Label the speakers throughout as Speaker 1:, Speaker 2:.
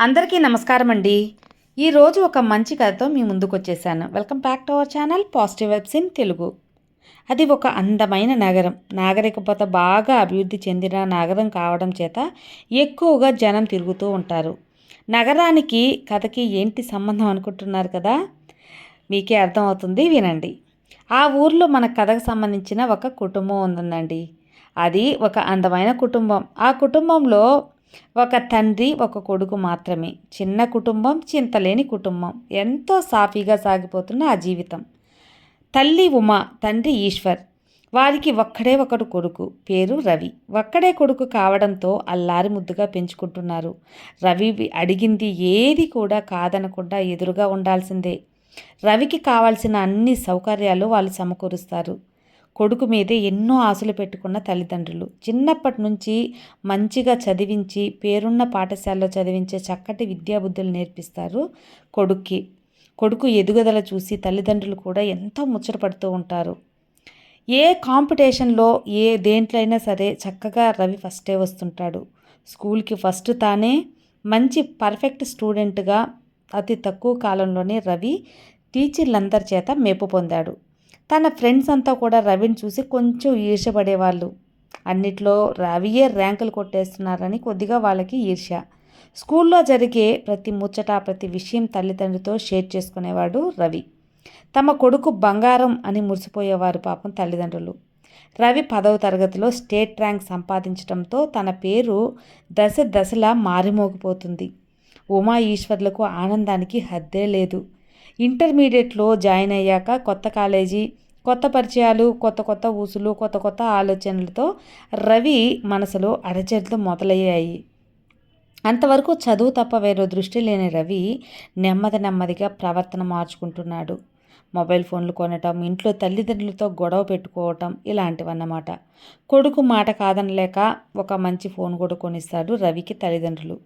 Speaker 1: అందరికీ నమస్కారం అండి. ఈరోజు ఒక మంచి కథతో మీ ముందుకు వచ్చేసాను. Welcome back to our channel positive vibes in Telugu. అది ఒక అందమైన నగరం. నాగరికత బాగా అభివృద్ధి చెందిన నగరం కావడం చేత ఎక్కువగా జనం తిరుగుతూ ఉంటారు. నగరానికి కథకి ఏంటి సంబంధం అనుకుంటున్నారు కదా? మీకే అర్థమవుతుంది వినండి. ఆ ఊర్లో మన కథకు సంబంధించిన ఒక కుటుంబం ఉందండి. అది ఒక అందమైన కుటుంబం. ఆ కుటుంబంలో ఒక తండ్రి ఒక కొడుకు మాత్రమే. చిన్న కుటుంబం చింతలేని కుటుంబం. ఎంతో సాఫీగా సాగిపోతున్న ఆ జీవితం. తల్లి ఉమా తండ్రి ఈశ్వర్. వారికి ఒక్కడే ఒకడు కొడుకు పేరు రవి. ఒక్కడే కొడుకు కావడంతో అల్లారి ముద్దుగా పెంచుకుంటున్నారు. రవి అడిగింది ఏది కూడా కాదనకుండా ఎదురుగా ఉండాల్సిందే. రవికి కావాల్సిన అన్ని సౌకర్యాలు వాళ్ళు సమకూరుస్తారు. కొడుకు మీదే ఎన్నో ఆశలు పెట్టుకున్న తల్లిదండ్రులు. చిన్నప్పటి నుంచి మంచిగా చదివించి పేరున్న పాఠశాలలో చదివించే చక్కటి విద్యాబుద్ధులు నేర్పిస్తారు కొడుక్కి. కొడుకు ఎదుగుదల చూసి తల్లిదండ్రులు కూడా ఎంతో ముచ్చటపడుతూ ఉంటారు. ఏ కాంపిటీషన్లో ఏ దేంట్లో అయినా సరే చక్కగా రవి ఫస్టే వస్తుంటాడు. స్కూల్కి ఫస్ట్ తానే మంచి పర్ఫెక్ట్ స్టూడెంట్గా అతి తక్కువ కాలంలోనే రవి టీచర్లందరి చేత మెప్పు పొందాడు. తన ఫ్రెండ్స్ అంతా కూడా రవిని చూసి కొంచెం ఈర్షపడేవాళ్ళు అన్నిట్లో రవియే ర్యాంకులు కొట్టేస్తున్నారని కొద్దిగా వాళ్ళకి ఈర్ష్య. స్కూల్లో జరిగే ప్రతి ముచ్చట ప్రతి విషయం తల్లిదండ్రితో షేర్ చేసుకునేవాడు రవి. తమ కొడుకు బంగారం అని మురిసిపోయేవారు పాపం తల్లిదండ్రులు. రవి పదవ తరగతిలో స్టేట్ ర్యాంక్ సంపాదించడంతో తన పేరు దశ దశలా మారిమోగిపోతుంది. ఉమా ఈశ్వర్లకు ఆనందానికి హద్దే లేదు. ఇంటర్మీడియట్లో జాయిన్ అయ్యాక కొత్త కాలేజీ కొత్త పరిచయాలు కొత్త కొత్త ఊసులు కొత్త కొత్త ఆలోచనలతో రవి మనసులో అడచట్లు మొదలయ్యాయి. అంతవరకు చదువు తప్ప వేరే దృష్టి లేని రవి నెమ్మది నెమ్మదిగా ప్రవర్తన మార్చుకుంటున్నాడు. మొబైల్ ఫోన్లు కొనటం ఇంట్లో తల్లిదండ్రులతో గొడవ పెట్టుకోవటం ఇలాంటివన్నమాట. కొడుకు మాట కాదనలేక ఒక మంచి ఫోన్ కూడా కొనిస్తాడు రవికి తల్లిదండ్రులు.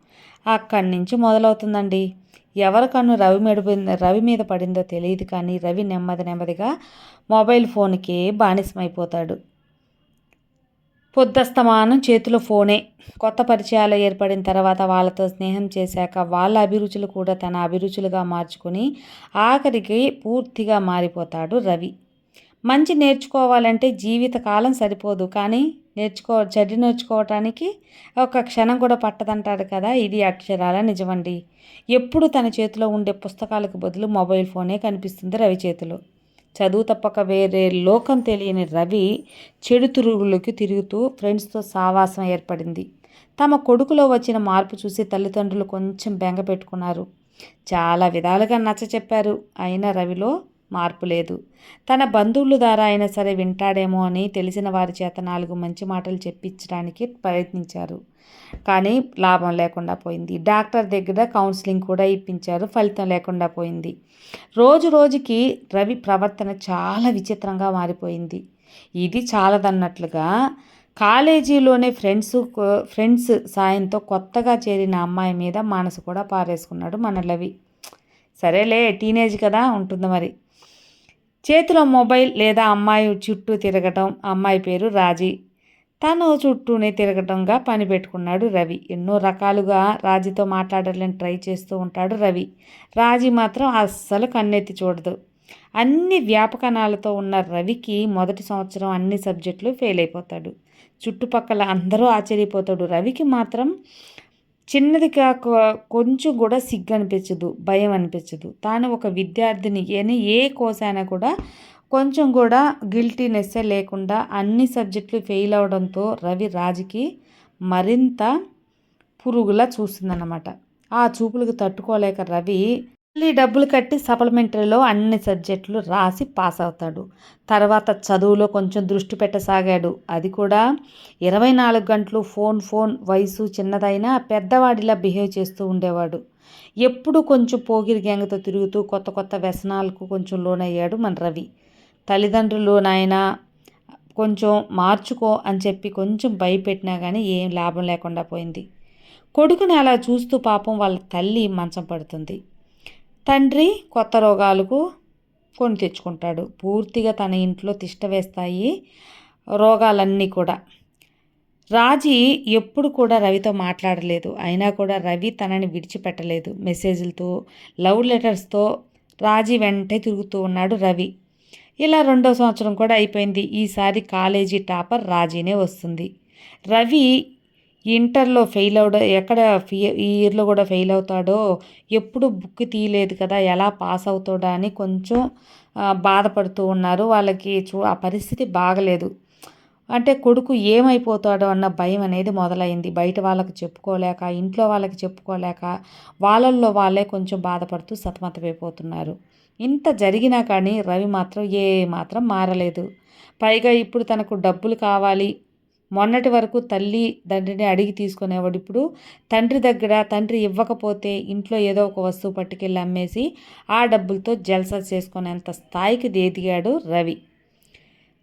Speaker 1: అక్కడి నుంచి మొదలవుతుందండి. ఎవరి కన్ను రవి మీద రవి మీద పడిందో తెలియదు కానీ రవి నెమ్మది నెమ్మదిగా మొబైల్ ఫోన్కే బానిసమైపోతాడు. పొద్దస్తమానం చేతిలో ఫోనే. కొత్త పరిచయాలు ఏర్పడిన తర్వాత వాళ్ళతో స్నేహం చేశాక వాళ్ళ అభిరుచులు కూడా తన అభిరుచులుగా మార్చుకొని ఆఖరికి పూర్తిగా మారిపోతాడు రవి. మంచి నేర్చుకోవాలంటే జీవితకాలం సరిపోదు. కానీ నేర్చుకో చెడు నేర్చుకోవటానికి ఒక క్షణం కూడా పట్టదంటాడు కదా. ఇది అక్షరాల నిజమండి? ఎప్పుడు తన చేతిలో ఉండే పుస్తకాలకు బదులు మొబైల్ ఫోనే కనిపిస్తుంది రవి చేతిలో. చదువు తప్పక వేరే లోకం తెలియని రవి చెడు తిరుగులకి తిరుగుతూ ఫ్రెండ్స్తో సావాసం ఏర్పడింది. తమ కొడుకులో వచ్చిన మార్పు చూసి తల్లిదండ్రులు కొంచెం బెంగ పెట్టుకున్నారు. చాలా విధాలుగా నచ్చ చెప్పారు అయినా రవిలో మార్పు లేదు. తన బంధువుల ద్వారా అయినా సరే వింటాడేమో అని తెలిసిన వారి చేత నాలుగు మంచి మాటలు చెప్పించడానికి ప్రయత్నించారు. కానీ లాభం లేకుండా పోయింది. డాక్టర్ దగ్గర కౌన్సిలింగ్ కూడా ఇప్పించారు. ఫలితం లేకుండా పోయింది. రోజు రోజుకి రవి ప్రవర్తన చాలా విచిత్రంగా మారిపోయింది. ఇది చాలదన్నట్లుగా కాలేజీలోనే ఫ్రెండ్స్ ఫ్రెండ్స్ సాయంతో కొత్తగా చేరిన అమ్మాయి మీద మనసు కూడా పారేసుకున్నాడు మన లవి సరేలే టీనేజ్ కదా ఉంటుంది మరి. చేతిలో మొబైల్ లేదా అమ్మాయి చుట్టూ తిరగటం అమ్మాయి పేరు రాజీ. తను చుట్టూనే తిరగటంగా పని పెట్టుకున్నాడు రవి. ఎన్నో రకాలుగా రాజీతో మాట్లాడాలని ట్రై చేస్తూ ఉంటాడు రవి. రాజీ మాత్రం అస్సలు కన్నెత్తి చూడదు. అన్ని వ్యాపకణాలతో ఉన్న రవికి మొదటి సంవత్సరం అన్ని సబ్జెక్టులు ఫెయిల్ అయిపోతాడు. చుట్టుపక్కల అందరూ ఆశ్చర్యపోతాడు. రవికి మాత్రం చిన్నది కాక కొంచెం కూడా సిగ్గు అనిపించదు భయం అనిపించదు తాను ఒక విద్యార్థిని అని ఏ కోసైనా కూడా కొంచెం కూడా గిల్టీనెస్ లేకుండా అన్ని సబ్జెక్టులు ఫెయిల్ అవడంతో రవి రాజుకి మరింత పురుగులా చూస్తుందన్నమాట. ఆ చూపులకు తట్టుకోలేక రవి మళ్ళీ డబ్బులు కట్టి సప్లిమెంటరీలో అన్ని సబ్జెక్టులు రాసి పాస్ అవుతాడు. తర్వాత చదువులో కొంచెం దృష్టి పెట్టసాగాడు. అది కూడా ఇరవై నాలుగు గంటలు ఫోన్ ఫోన్ వయసు చిన్నదైనా పెద్దవాడిలా బిహేవ్ చేస్తూ ఉండేవాడు. ఎప్పుడు కొంచెం పోగిరి గ్యాంగ్తో తిరుగుతూ కొత్త కొత్త వ్యసనాలకు కొంచెం లోనయ్యాడు మన రవి. తల్లిదండ్రులు నాయన కొంచెం మార్చుకో అని చెప్పి కొంచెం భయపెట్టినా కానీ ఏం లాభం లేకుండా పోయింది. కొడుకుని అలా చూస్తూ పాపం వాళ్ళ తల్లి మంచం పడుతుంది. తండ్రి కొత్త రోగాలకు కొని తెచ్చుకుంటాడు. పూర్తిగా తన ఇంట్లో తిష్ట వేస్తాయి రోగాలన్నీ కూడా. రాజీ ఎప్పుడు కూడా రవితో మాట్లాడలేదు. అయినా కూడా రవి తనని విడిచిపెట్టలేదు. మెసేజ్లతో లవ్ లెటర్స్తో రాజీ వెంటే తిరుగుతూ ఉన్నాడు రవి. ఇలా రెండో సంవత్సరం కూడా అయిపోయింది. ఈసారి కాలేజీ టాపర్ రాజీనే వస్తుంది. రవి ఇంటర్లో ఫెయిల్ అవడ ఎక్కడ ఈ ఇయర్లో కూడా ఫెయిల్ అవుతాడో ఎప్పుడు బుక్ తీయలేదు కదా ఎలా పాస్ అవుతాడా అని కొంచెం బాధపడుతూ ఉన్నారు. వాళ్ళకి చూ ఆ పరిస్థితి బాగలేదు. అంటే కొడుకు ఏమైపోతాడో అన్న భయం అనేది మొదలైంది. బయట వాళ్ళకి చెప్పుకోలేక ఇంట్లో వాళ్ళకి చెప్పుకోలేక వాళ్ళల్లో వాళ్ళే కొంచెం బాధపడుతూ సతమతమైపోతున్నారు. ఇంత జరిగినా కానీ రవి మాత్రం ఏ మాత్రం మారలేదు. పైగా ఇప్పుడు తనకు డబ్బులు కావాలి. మొన్నటి వరకు తల్లి తండ్రిని అడిగి తీసుకునేవాడు. ఇప్పుడు తండ్రి దగ్గర తండ్రి ఇవ్వకపోతే ఇంట్లో ఏదో ఒక వస్తువు పట్టుకెళ్ళి అమ్మేసి ఆ డబ్బులతో జల్సా చేసుకునేంత స్థాయికి ఎదిగాడు రవి.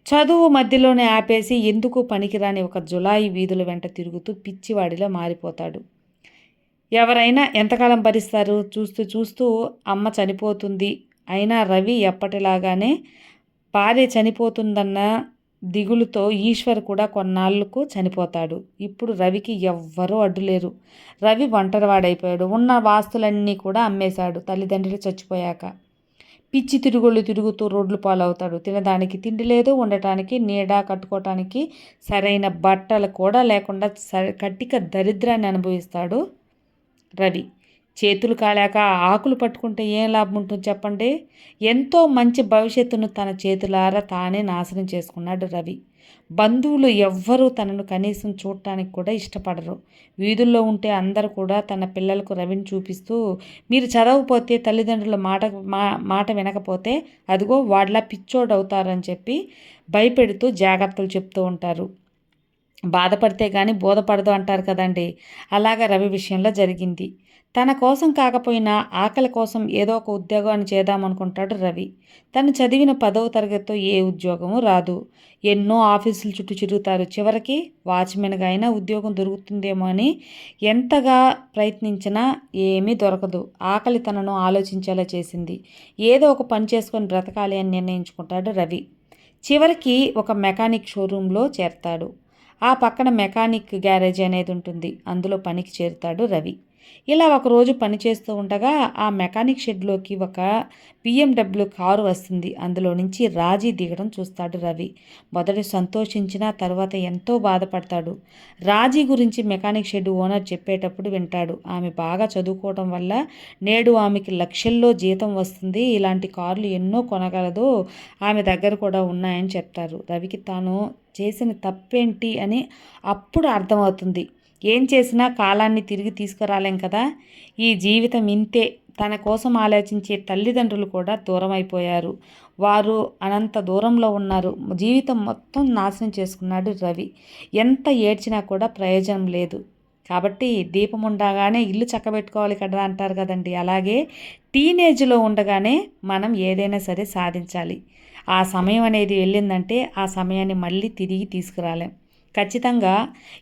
Speaker 1: చదువు మధ్యలోనే ఆపేసి ఎందుకు పనికిరాని ఒక జులాయి వీధుల వెంట తిరుగుతూ పిచ్చివాడిలో మారిపోతాడు. ఎవరైనా ఎంతకాలం భరిస్తారు? చూస్తూ చూస్తూ అమ్మ చనిపోతుంది. అయినా రవి ఎప్పటిలాగానే భార్య చనిపోతుందన్న దిగులుతో ఈశ్వర్ కూడా కొన్నాళ్ళకు చనిపోతాడు. ఇప్పుడు రవికి ఎవ్వరూ అడ్డులేరు. రవి ఒంటరివాడైపోయాడు. ఉన్న వాస్తులన్నీ కూడా అమ్మేశాడు. తల్లిదండ్రులు చచ్చిపోయాక. పిచ్చి తిరుగుళ్ళు తిరుగుతూ రోడ్లు పాలవుతాడు. తినడానికి తిండి లేదు ఉండటానికి నీడ కట్టుకోవటానికి సరైన బట్టలు కూడా లేకుండా కట్టిక దరిద్రాన్ని అనుభవిస్తాడు రవి. చేతులు కాలేక ఆకులు పట్టుకుంటే ఏం లాభం ఉంటుంది చెప్పండి? ఎంతో మంచి భవిష్యత్తును తన చేతులారా తానే నాశనం చేసుకున్నాడు రవి. బంధువులు ఎవ్వరూ తనను కనీసం చూడటానికి కూడా ఇష్టపడరు. వీధుల్లో ఉంటే అందరు కూడా తన పిల్లలకు రవిని చూపిస్తూ మీరు చదవకపోతే తల్లిదండ్రుల మాట మా మాట వినకపోతే అదిగో వాళ్ళ పిచ్చోడవుతారని చెప్పి భయపెడుతూ జాగ్రత్తలు చెప్తూ ఉంటారు. బాధపడితే కానీ బోధపడదు అంటారు కదండి? అలాగా రవి విషయంలో జరిగింది. తన కోసం కాకపోయినా ఆకలి కోసం ఏదో ఒక ఉద్యోగాన్ని చేద్దామనుకుంటాడు రవి. తను చదివిన పదవ తరగతితో ఏ ఉద్యోగము రాదు. ఎన్నో ఆఫీసులు చుట్టూ తిరుగుతారు. చివరికి వాచ్మెన్గా అయినా ఉద్యోగం దొరుకుతుందేమో అని ఎంతగా ప్రయత్నించినా ఏమీ దొరకదు. ఆకలి తనను ఆలోచించేలా చేసింది. ఏదో ఒక పని చేసుకొని బ్రతకాలి అని నిర్ణయించుకుంటాడు రవి. చివరికి ఒక మెకానిక్ షోరూంలో చేరతాడు. ఆ పక్కన మెకానిక్ గ్యారేజ్ అనేది ఉంటుంది. అందులో పనికి చేరుతాడు రవి. ఇలా ఒకరోజు పనిచేస్తూ ఉండగా ఆ మెకానిక్ షెడ్లోకి ఒక పిఎండబ్ల్యూ కారు వస్తుంది. అందులో నుంచి రాజీ దిగడం చూస్తాడు రవి. మొదటి సంతోషించిన తర్వాత ఎంతో బాధపడతాడు. రాజీ గురించి మెకానిక్ షెడ్ ఓనర్ చెప్పేటప్పుడు వింటాడు. ఆమె బాగా చదువుకోవడం వల్ల నేడు ఆమెకి లక్షల్లో జీతం వస్తుంది. ఇలాంటి కార్లు ఎన్నో కొనగలదు ఆమె దగ్గర కూడా ఉన్నాయని చెప్తారు. రవికి తాను చేసిన తప్పేంటి అని అప్పుడు అర్థమవుతుంది. ఏం చేసినా కాలాన్ని తిరిగి తీసుకురాలేం కదా? ఈ జీవితం ఇంతే. తన కోసం ఆలోచించే తల్లిదండ్రులు కూడా దూరం అయిపోయారు వారు అనంత దూరంలో ఉన్నారు. జీవితం మొత్తం నాశనం చేసుకున్నాడు రవి. ఎంత ఏడ్చినా కూడా ప్రయోజనం లేదు. కాబట్టి దీపం ఉండగానే ఇల్లు చక్కబెట్టుకోవాలి కదా అంటారు కదండి. అలాగే టీనేజ్లో ఉండగానే మనం ఏదైనా సరే సాధించాలి. ఆ సమయం అనేది వెళ్ళిందంటే ఆ సమయాన్ని మళ్ళీ తిరిగి తీసుకురాలేం. ఖచ్చితంగా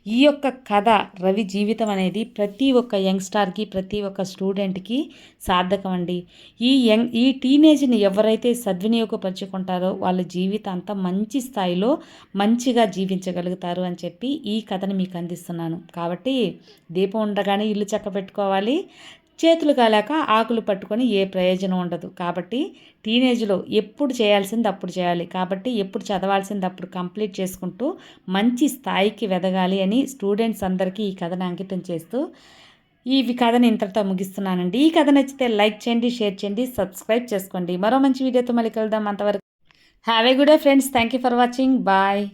Speaker 1: ఈ యొక్క కథ రవి జీవితం అనేది ప్రతి ఒక్క యంగ్స్టార్కి ప్రతి ఒక్క స్టూడెంట్కి సార్థకం అండి ఈ యంగ్ ఈ టీనేజ్ని ఎవరైతే సద్వినియోగపరుచుకుంటారో వాళ్ళ జీవితం అంతా మంచి స్థాయిలో మంచిగా జీవించగలుగుతారు అని చెప్పి ఈ కథను మీకు అందిస్తున్నాను. కాబట్టి దీపం ఉండగానే ఇల్లు చక్క పెట్టుకోవాలి చేతులు కాలేక ఆకులు పట్టుకొని ఏ ప్రయోజనం ఉండదు. కాబట్టి టీనేజ్లో ఎప్పుడు చేయాల్సింది అప్పుడు చేయాలి. కాబట్టి ఎప్పుడు చదవాల్సింది అప్పుడు కంప్లీట్ చేసుకుంటూ మంచి స్థాయికి వెదగాలి అని స్టూడెంట్స్ అందరికీ ఈ కథను అంకితం చేస్తూ ఈ కథను ఇంతటితో ముగిస్తున్నానండి. ఈ కథ నచ్చితే లైక్ చేయండి షేర్ చేయండి సబ్స్క్రైబ్ చేసుకోండి. మరో మంచి వీడియోతో మళ్ళీ కలుద్దాం. అంతవరకు have a good day friends. Thank you for watching. Bye.